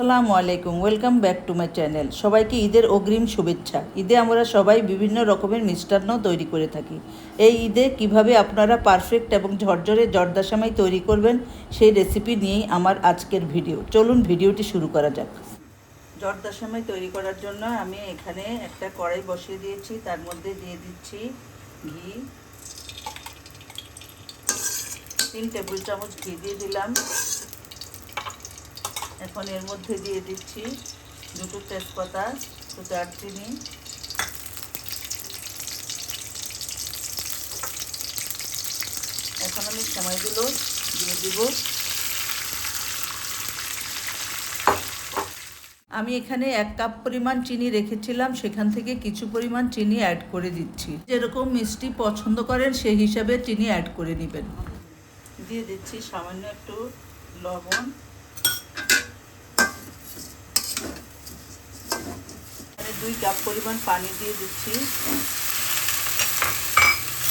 আসসালামু আলাইকুম, welcome back to my channel. সবাইকে ঈদের অগ্রিম শুভেচ্ছা। ঈদে আমরা সবাই বিভিন্ন রকমের মিষ্টান্ন তৈরি করে থাকি। এই ঈদে কীভাবে আপনারা পারফেক্ট এবং ঝরঝরে জর্দাসামাই তৈরি করবেন, সেই রেসিপি নিয়েই আমার আজকের ভিডিও চলুন ভিডিওটি শুরু করা যাক। জর্দাসামাই তৈরি করার জন্য আমি এখানে একটা কড়াই বসিয়ে দিয়েছি। তার মধ্যে দিয়ে দিচ্ছি ঘি। তিন টেবিল চামচ ঘি দিয়ে দিলাম। এখন এর মধ্যে দিয়ে দিচ্ছি দুটো তেজপাতা, দুটো দারচিনি। এখন আমি সময়গুলো দিয়ে দিব। আমি এখানে এক কাপ পরিমাণ চিনি রেখেছিলাম, সেখান থেকে কিছু পরিমাণ চিনি অ্যাড করে দিচ্ছি। যেরকম মিষ্টি পছন্দ করেন, সেই হিসাবে চিনি অ্যাড করে নেবেন। দিয়ে দিচ্ছি সামান্য একটু লবণ এখানে দুই কাপ পরিমাণ পানি দিয়ে দিচ্ছি।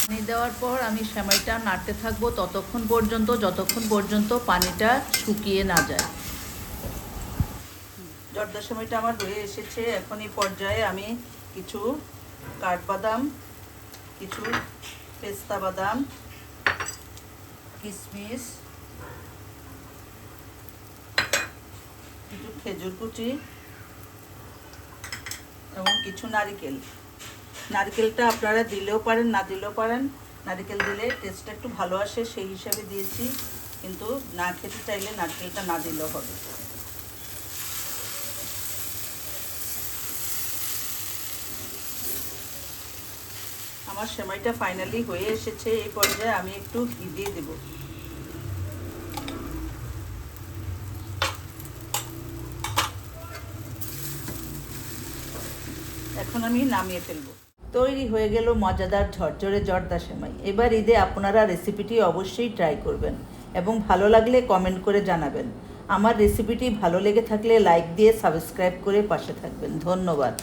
পানি দেওয়ার পর আমি সেমাইটা নাড়তে থাকব ততক্ষণ পর্যন্ত যতক্ষণ পর্যন্ত পানিটা শুকিয়ে না যায়। জর্দা সেমাইটা আমার হয়ে এসেছে। এখন এই পর্যায়ে আমি কিছু কাঠবাদাম কিছু পেস্তা বাদাম কিশমিশ কিছু খেজুর কুচি কিছু নারিকেল। নারকেলটা আপনারা দিলেও পারেন, না দিলেও পারেন। নারকেল দিলে টেস্টটা একটু ভালো আসে, সেই হিসাবে দিয়েছি। কিন্তু না খেতে চাইলে নারকেলটা না দিলেও হবে। আমার সেমাইটা ফাইনালি হয়ে এসেছে এই পর্যায়ে আমি একটু ঘি দিয়ে দেবো। এখন আমি নামিয়ে ফেলব। তৈরি হয়ে গেল মজাদার ঝরঝরে জর্দা সেমাই। এবার ঈদে আপনারা রেসিপিটি অবশ্যই ট্রাই করবেন এবং ভালো লাগলে কমেন্ট করে জানাবেন। আমার রেসিপিটি ভালো লেগে থাকলে লাইক দিয়ে সাবস্ক্রাইব করে পাশে থাকবেন। ধন্যবাদ।